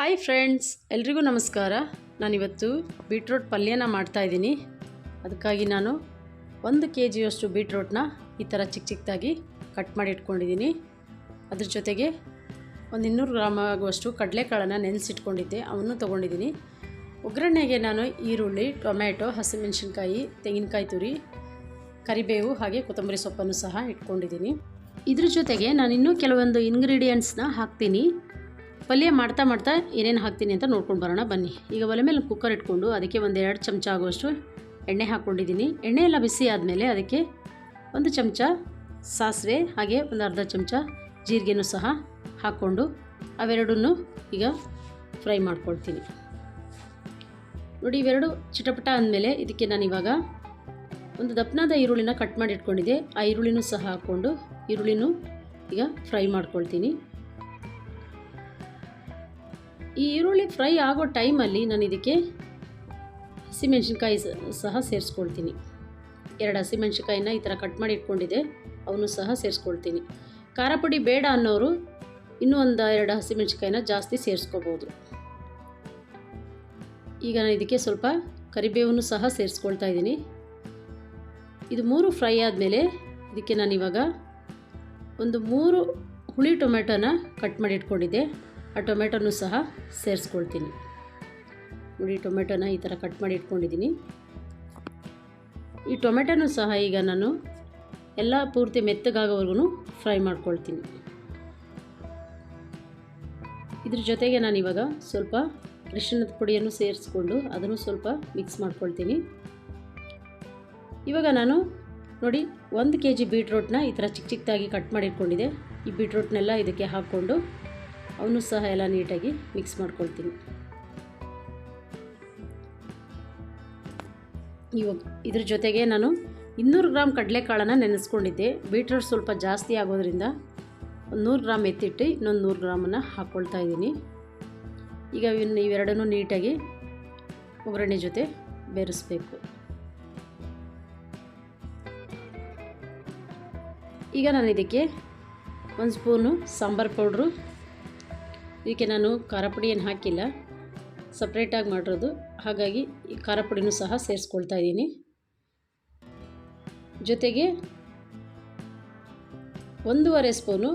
Hi friends ಎಲ್ರಿಗೂ ನಮಸ್ಕಾರ. ನಾನಿವತ್ತು ಬೀಟ್ರೋಟ್ ಪಲ್ಯನ ಮಾಡ್ತಾಯಿದ್ದೀನಿ ಅದಕ್ಕಾಗಿ ನಾನು ಒಂದು ಕೆ ಜಿಯಷ್ಟು ಬೀಟ್ರೋಟ್ನ ಈ ಥರ ಚಿಕ್ಕ ಚಿಕ್ಕದಾಗಿ ಕಟ್ ಮಾಡಿ ಇಟ್ಕೊಂಡಿದ್ದೀನಿ. ಅದ್ರ ಜೊತೆಗೆ ಒಂದು ಇನ್ನೂರು ಗ್ರಾಮ್ ಆಗುವಷ್ಟು ಕಡಲೆಕಾಳನ್ನು ನೆನೆಸಿಟ್ಕೊಂಡಿದ್ದೆ, ಅವನ್ನು ತೊಗೊಂಡಿದ್ದೀನಿ. ಒಗ್ಗರಣೆಗೆ ನಾನು ಈರುಳ್ಳಿ, ಟೊಮ್ಯಾಟೊ, ಹಸಿಮೆಣಸಿನ್ಕಾಯಿ, ತೆಂಗಿನಕಾಯಿ ತುರಿ, ಕರಿಬೇವು ಹಾಗೆ ಕೊತ್ತಂಬರಿ ಸೊಪ್ಪನ್ನು ಸಹ ಇಟ್ಕೊಂಡಿದ್ದೀನಿ. ಇದ್ರ ಜೊತೆಗೆ ನಾನು ಇನ್ನೂ ಕೆಲವೊಂದು ಇಂಗ್ರೀಡಿಯೆಂಟ್ಸ್ನ ಹಾಕ್ತೀನಿ. ಪಲ್ಯ ಮಾಡ್ತಾ ಮಾಡ್ತಾ ಏನೇನು ಹಾಕ್ತೀನಿ ಅಂತ ನೋಡ್ಕೊಂಡು ಬರೋಣ, ಬನ್ನಿ. ಈಗ ಒಲೆ ಮೇಲೆ ಕುಕ್ಕರ್ ಇಟ್ಕೊಂಡು ಅದಕ್ಕೆ ಒಂದು ಎರಡು ಚಮಚ ಆಗುವಷ್ಟು ಎಣ್ಣೆ ಹಾಕ್ಕೊಂಡಿದ್ದೀನಿ. ಎಣ್ಣೆ ಎಲ್ಲ ಬಿಸಿ ಆದಮೇಲೆ ಅದಕ್ಕೆ ಒಂದು ಚಮಚ ಸಾಸಿವೆ, ಹಾಗೆ ಒಂದು ಅರ್ಧ ಚಮಚ ಜೀರಿಗೆನೂ ಸಹ ಹಾಕ್ಕೊಂಡು ಅವೆರಡನ್ನೂ ಈಗ ಫ್ರೈ ಮಾಡ್ಕೊಳ್ತೀನಿ. ನೋಡಿ, ಇವೆರಡು ಚಿಟಪಟ ಅಂದಮೇಲೆ ಇದಕ್ಕೆ ನಾನು ಇವಾಗ ಒಂದು ದಪ್ಪನಾದ ಈರುಳ್ಳಿನ ಕಟ್ ಮಾಡಿ ಇಟ್ಕೊಂಡಿದ್ದೆ. ಆ ಈರುಳ್ಳಿನೂ ಸಹ ಹಾಕ್ಕೊಂಡು ಈರುಳ್ಳಿನೂ ಈಗ ಫ್ರೈ ಮಾಡ್ಕೊಳ್ತೀನಿ. ಈ ಈರುಳ್ಳಿ ಫ್ರೈ ಆಗೋ ಟೈಮಲ್ಲಿ ನಾನು ಇದಕ್ಕೆ ಹಸಿಮೆಣ್ಸಿನ್ಕಾಯಿ ಸಹ ಸೇರಿಸ್ಕೊಳ್ತೀನಿ. ಎರಡು ಹಸಿಮೆಣ್ಸಿನ್ಕಾಯಿನ ಈ ಥರ ಕಟ್ ಮಾಡಿ ಇಟ್ಕೊಂಡಿದ್ದೆ ಅವನು ಸಹ ಸೇರಿಸ್ಕೊಳ್ತೀನಿ. ಖಾರ ಪುಡಿ ಬೇಡ ಅನ್ನೋರು ಇನ್ನೂ ಒಂದು ಎರಡು ಹಸಿಮೆಣ್ಸಿನ್ಕಾಯಿನ ಜಾಸ್ತಿ ಸೇರಿಸ್ಕೋಬೋದು. ಈಗ ನಾನು ಇದಕ್ಕೆ ಸ್ವಲ್ಪ ಕರಿಬೇವನ್ನು ಸಹ ಸೇರಿಸ್ಕೊಳ್ತಾ ಇದ್ದೀನಿ. ಇದು ಮೂರು ಫ್ರೈ ಆದಮೇಲೆ ಇದಕ್ಕೆ ನಾನು ಇವಾಗ ಒಂದು ಮೂರು ಹುಳಿ ಟೊಮೆಟೊನ ಕಟ್ ಮಾಡಿ ಇಟ್ಕೊಂಡಿದ್ದೆ. ಆ ಟೊಮೆಟೊನೂ ಸಹ ಸೇರಿಸ್ಕೊಳ್ತೀನಿ. ನೋಡಿ ಟೊಮೆಟೊನ ಈ ಥರ ಕಟ್ ಮಾಡಿ ಇಟ್ಕೊಂಡಿದ್ದೀನಿ. ಈ ಟೊಮೆಟೊನೂ ಸಹ ಈಗ ನಾನು ಎಲ್ಲ ಪೂರ್ತಿ ಮೆತ್ತಗಾಗೋವರೆಗೂ ಫ್ರೈ ಮಾಡ್ಕೊಳ್ತೀನಿ. ಇದ್ರ ಜೊತೆಗೆ ನಾನು ಇವಾಗ ಸ್ವಲ್ಪ ಅರಿಶಿಣದ ಪುಡಿಯನ್ನು ಸೇರಿಸ್ಕೊಂಡು ಅದನ್ನು ಸ್ವಲ್ಪ ಮಿಕ್ಸ್ ಮಾಡ್ಕೊಳ್ತೀನಿ. ಇವಾಗ ನಾನು ನೋಡಿ, ಒಂದು ಕೆ ಜಿ ಬೀಟ್ರೋಟ್ನ ಈ ಥರ ಚಿಕ್ಕ ಚಿಕ್ಕದಾಗಿ ಕಟ್ ಮಾಡಿ ಇಟ್ಕೊಂಡಿದ್ದೆ. ಈ ಬೀಟ್ರೋಟ್ನೆಲ್ಲ ಇದಕ್ಕೆ ಹಾಕ್ಕೊಂಡು ಅವನು ಸಹ ಎಲ್ಲ ನೀಟಾಗಿ ಮಿಕ್ಸ್ ಮಾಡ್ಕೊಳ್ತೀನಿ. ಇವಾಗ ಇದ್ರ ಜೊತೆಗೆ ನಾನು ಇನ್ನೂರು ಗ್ರಾಮ್ ಕಡಲೆಕಾಳನ್ನು ನೆನೆಸ್ಕೊಂಡಿದ್ದೆ. ಬೀಟ್ರೋಟ್ ಸ್ವಲ್ಪ ಜಾಸ್ತಿ ಆಗೋದ್ರಿಂದ ಒಂದು ನೂರು ಗ್ರಾಮ್ ಎತ್ತಿಟ್ಟು ಇನ್ನೊಂದು ನೂರು ಗ್ರಾಮನ್ನು ಹಾಕ್ಕೊಳ್ತಾ ಇದ್ದೀನಿ. ಈಗ ಇನ್ನು ಇವೆರಡನ್ನೂ ನೀಟಾಗಿ ಒಗ್ಗರಣೆ ಜೊತೆ ಬೆರೆಸ್ಬೇಕು. ಈಗ ನಾನು ಇದಕ್ಕೆ ಒಂದು ಸ್ಪೂನು ಸಾಂಬಾರು ಪೌಡ್ರು ಇದಕ್ಕೆ ನಾನು ಖಾರ ಪುಡಿ ಏನು ಹಾಕಿಲ್ಲ. ಸಪ್ರೇಟಾಗಿ ಮಾಡಿರೋದು. ಹಾಗಾಗಿ ಈ ಖಾರ ಪುಡಿನೂ ಸಹ ಸೇರಿಸ್ಕೊಳ್ತಾ ಇದ್ದೀನಿ. ಜೊತೆಗೆ ಒಂದೂವರೆ ಸ್ಪೂನು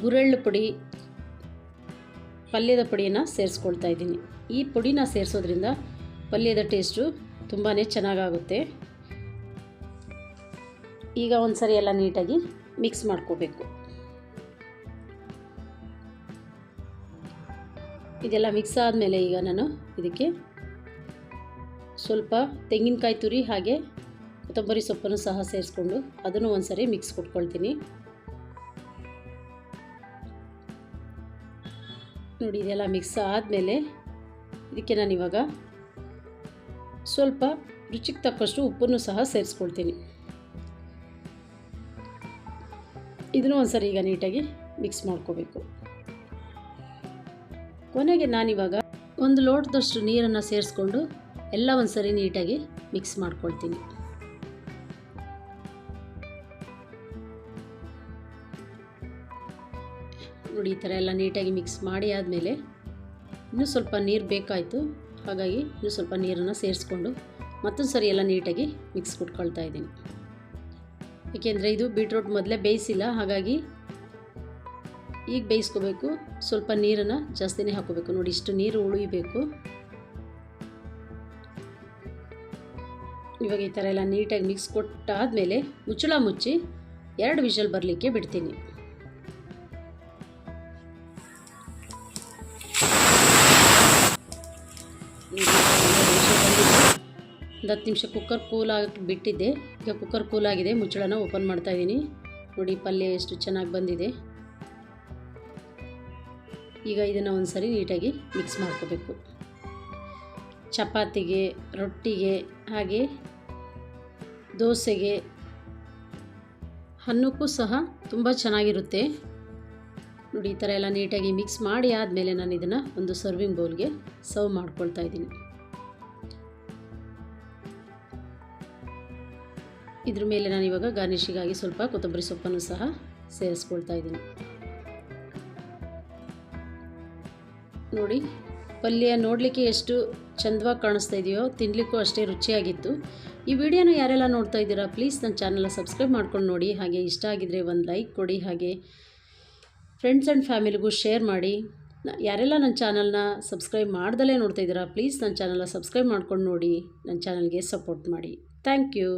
ಗುರೆಳ್ಳು ಪುಡಿ, ಪಲ್ಯದ ಪುಡಿಯನ್ನು ಸೇರಿಸ್ಕೊಳ್ತಾ ಇದ್ದೀನಿ. ಈ ಪುಡಿನ ಸೇರಿಸೋದ್ರಿಂದ ಪಲ್ಯದ ಟೇಸ್ಟು ತುಂಬಾ ಚೆನ್ನಾಗಾಗುತ್ತೆ. ಈಗ ಒಂದು ಸರಿ ಎಲ್ಲ ನೀಟಾಗಿ ಮಿಕ್ಸ್ ಮಾಡ್ಕೋಬೇಕು. ಇದೆಲ್ಲ ಮಿಕ್ಸ್ ಆದಮೇಲೆ ಈಗ ನಾನು ಇದಕ್ಕೆ ಸ್ವಲ್ಪ ತೆಂಗಿನಕಾಯಿ ತುರಿ ಹಾಗೆ ಕೊತ್ತಂಬರಿ ಸೊಪ್ಪನ್ನು ಸಹ ಸೇರಿಸ್ಕೊಂಡು ಅದನ್ನು ಒಂದು ಸರಿ ಮಿಕ್ಸ್ ಕೊಟ್ಕೊಳ್ತೀನಿ. ನೋಡಿ, ಇದೆಲ್ಲ ಮಿಕ್ಸ್ ಆದಮೇಲೆ ಇದಕ್ಕೆ ನಾನು ಇವಾಗ ಸ್ವಲ್ಪ ರುಚಿಗೆ ತಕ್ಕಷ್ಟು ಉಪ್ಪನ್ನು ಸಹ ಸೇರಿಸ್ಕೊಳ್ತೀನಿ. ಇದನ್ನು ಒಂದು ಸರಿ ಈಗ ನೀಟಾಗಿ ಮಿಕ್ಸ್ ಮಾಡ್ಕೋಬೇಕು. ಕೊನೆಗೆ ನಾನಿವಾಗ ಒಂದು ಲೋಟದಷ್ಟು ನೀರನ್ನು ಸೇರಿಸ್ಕೊಂಡು ಎಲ್ಲ ಒಂದು ಸರಿ ನೀಟಾಗಿ ಮಿಕ್ಸ್ ಮಾಡ್ಕೊಳ್ತೀನಿ. ನೋಡಿ, ಈ ಥರ ಎಲ್ಲ ನೀಟಾಗಿ ಮಿಕ್ಸ್ ಮಾಡಿ ಆದಮೇಲೆ ಇನ್ನೂ ಸ್ವಲ್ಪ ನೀರು ಬೇಕಾಯಿತು. ಹಾಗಾಗಿ ಇನ್ನೂ ಸ್ವಲ್ಪ ನೀರನ್ನು ಸೇರಿಸ್ಕೊಂಡು ಮತ್ತೊಂದು ಸರಿ ಎಲ್ಲ ನೀಟಾಗಿ ಮಿಕ್ಸ್ ಕುಟ್ಕೊಳ್ತಾ ಇದ್ದೀನಿ. ಏಕೆಂದರೆ ಇದು ಬೀಟ್ರೋಟ್ ಮೊದಲೇ ಬೇಯಿಸಿಲ್ಲ. ಹಾಗಾಗಿ ಈಗ ಬೇಯಿಸ್ಕೋಬೇಕು. ಸ್ವಲ್ಪ ನೀರನ್ನು ಜಾಸ್ತಿನೇ ಹಾಕೋಬೇಕು. ನೋಡಿ ಇಷ್ಟು ನೀರು ಉಳಿಬೇಕು. ಇವಾಗ ಈ ಥರ ಎಲ್ಲ ನೀಟಾಗಿ ಮಿಕ್ಸ್ ಕೊಟ್ಟಾದಮೇಲೆ ಮುಚ್ಚಳ ಮುಚ್ಚಿ ಎರಡು ವಿಷಲ್ ಬರಲಿಕ್ಕೆ ಬಿಡ್ತೀನಿ. ಒಂದು ಹತ್ತು ನಿಮಿಷ ಕುಕ್ಕರ್ ಕೂಲಾಗಿ ಬಿಟ್ಟಿದ್ದೆ. ಈಗ ಕುಕ್ಕರ್ ಕೂಲಾಗಿದೆ ಮುಚ್ಚಳನ ಓಪನ್ ಮಾಡ್ತಾ ಇದ್ದೀನಿ. ನೋಡಿ ಪಲ್ಯ ಎಷ್ಟು ಚೆನ್ನಾಗಿ ಬಂದಿದೆ. ಈಗ ಇದನ್ನು ಒಂದು ಸರಿ ನೀಟಾಗಿ ಮಿಕ್ಸ್ ಮಾಡ್ಕೋಬೇಕು. ಚಪಾತಿಗೆ, ರೊಟ್ಟಿಗೆ, ಹಾಗೆ ದೋಸೆಗೆ ಅನ್ನಕ್ಕೂ ಸಹ ತುಂಬ ಚೆನ್ನಾಗಿರುತ್ತೆ. ನೋಡಿ, ಈ ಥರ ಎಲ್ಲ ನೀಟಾಗಿ ಮಿಕ್ಸ್ ಮಾಡಿ ಆದಮೇಲೆ ನಾನು ಇದನ್ನು ಒಂದು ಸರ್ವಿಂಗ್ ಬೌಲ್ಗೆ ಸರ್ವ್ ಮಾಡ್ಕೊಳ್ತಾ ಇದ್ದೀನಿ. ಇದ್ರ ಮೇಲೆ ನಾನು ಇವಾಗ ಗಾರ್ನಿಷಿಗಾಗಿ ಸ್ವಲ್ಪ ಕೊತ್ತಂಬರಿ ಸೊಪ್ಪನ್ನು ಸಹ ಸೇರಿಸ್ಕೊಳ್ತಾ ಇದ್ದೀನಿ. ನೋಡಿ, ಪಲ್ಯ ನೋಡಲಿಕ್ಕೆ ಎಷ್ಟು ಚಂದವಾಗಿ ಕಾಣಿಸ್ತಾ ಇದೆಯೋ ತಿನ್ನಲಿಕ್ಕೂ ಅಷ್ಟೇ ರುಚಿಯಾಗಿತ್ತು. ಈ ವಿಡಿಯೋನ ಯಾರೆಲ್ಲ ನೋಡ್ತಾ ಇದ್ದೀರಾ ಪ್ಲೀಸ್ ನನ್ನ ಚಾನಲ್ನ ಸಬ್ಸ್ಕ್ರೈಬ್ ಮಾಡ್ಕೊಂಡು ನೋಡಿ. ಹಾಗೆ ಇಷ್ಟ ಆಗಿದರೆ ಒಂದು ಲೈಕ್ ಕೊಡಿ, ಹಾಗೆ ಫ್ರೆಂಡ್ಸ್ ಆ್ಯಂಡ್ ಫ್ಯಾಮಿಲಿಗೂ ಶೇರ್ ಮಾಡಿ. ಯಾರೆಲ್ಲ ನನ್ನ ಚಾನಲ್ನ ಸಬ್ಸ್ಕ್ರೈಬ್ ಮಾಡ್ದಲೇ ನೋಡ್ತಾ ಇದ್ದೀರಾ ಪ್ಲೀಸ್ ನನ್ನ ಚಾನಲ್ನ ಸಬ್ಸ್ಕ್ರೈಬ್ ಮಾಡ್ಕೊಂಡು ನೋಡಿ. ನನ್ನ ಚಾನಲ್ಗೆ ಸಪೋರ್ಟ್ ಮಾಡಿ. Thank you